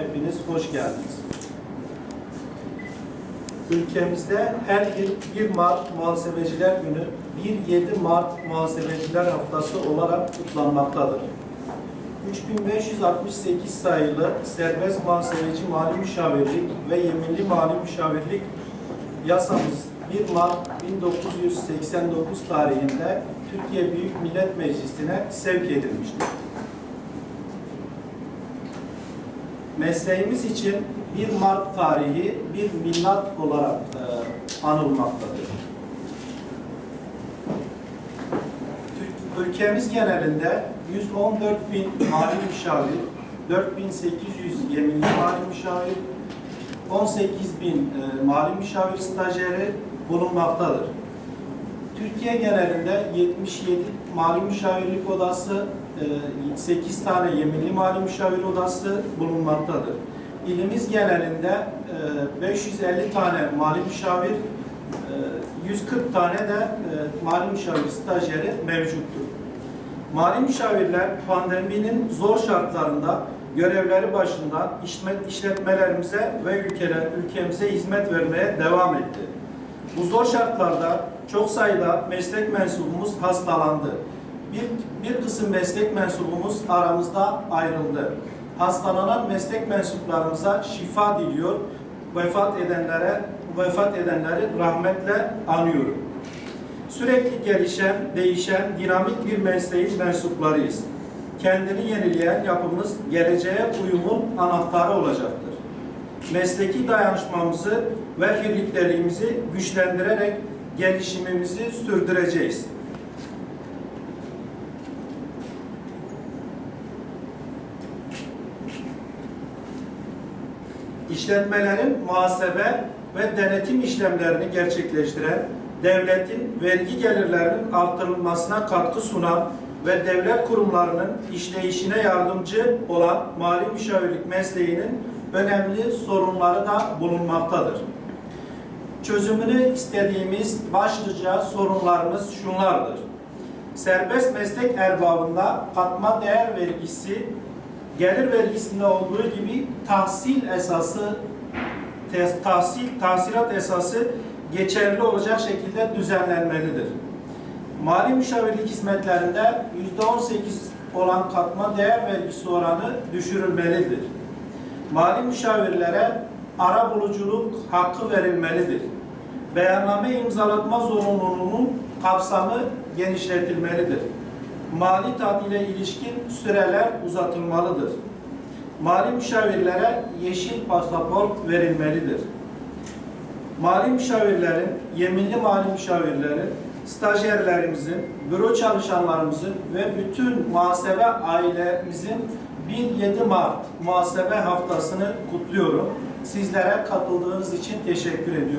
Hepiniz hoş geldiniz. Ülkemizde her yıl 1 Mart Muhasebeciler Günü 1-7 Mart Muhasebeciler Haftası olarak kutlanmaktadır. 3568 sayılı Serbest Muhasebeci Mali Müşavirlik ve Yeminli Mali Müşavirlik yasamız 1 Mart 1989 tarihinde Türkiye Büyük Millet Meclisi'ne sevk edilmiştir. Mesleğimiz için 1 Mart tarihi bir millat olarak e, anılmaktadır. Ülkemiz genelinde 114 bin mali müşavir, 4800 yeminli mali müşavir, 18 bin e, mali müşavir stajyeri bulunmaktadır. Türkiye genelinde 77 mali müşavirlik odası, 8 tane yeminli mali müşavir odası bulunmaktadır. İlimiz genelinde e, 550 tane mali müşavir, e, 140 tane de e, mali müşavir stajyeri mevcuttur. Mali müşavirler pandeminin zor şartlarında görevleri başında işletme- işletmelerimize ve ülkeler, ülkemize hizmet vermeye devam etti. Bu zor şartlarda çok sayıda meslek mensubumuz hastalandı. Bir, bir kısım meslek mensubumuz aramızda ayrıldı. Hastalanan meslek mensuplarımıza şifa diliyor. Vefat edenlere vefat edenleri rahmetle anıyorum. Sürekli gelişen, değişen, dinamik bir mesleğin mensuplarıyız. Kendini yenileyen yapımız geleceğe uyumun anahtarı olacaktır. Mesleki dayanışmamızı ve birlikteliğimizi güçlendirerek gelişimimizi sürdüreceğiz. işletmelerin muhasebe ve denetim işlemlerini gerçekleştiren, devletin vergi gelirlerinin artırılmasına katkı sunan ve devlet kurumlarının işleyişine yardımcı olan mali müşavirlik mesleğinin önemli sorunları da bulunmaktadır. Çözümünü istediğimiz başlıca sorunlarımız şunlardır. Serbest meslek erbabında katma değer vergisi gelir vergisinde olduğu gibi tahsil esası tahsil tahsilat esası geçerli olacak şekilde düzenlenmelidir. Mali müşavirlik hizmetlerinde %18 olan katma değer vergisi oranı düşürülmelidir. Mali müşavirlere ara buluculuk hakkı verilmelidir. Beyanname imzalatma zorunluluğunun kapsamı genişletilmelidir. Mali tatile ilişkin süreler uzatılmalıdır. Mali müşavirlere yeşil pasaport verilmelidir. Mali müşavirlerin, yeminli mali müşavirlerin, stajyerlerimizin, büro çalışanlarımızın ve bütün muhasebe ailemizin 1-7 Mart muhasebe haftasını kutluyorum. Sizlere katıldığınız için teşekkür ediyorum.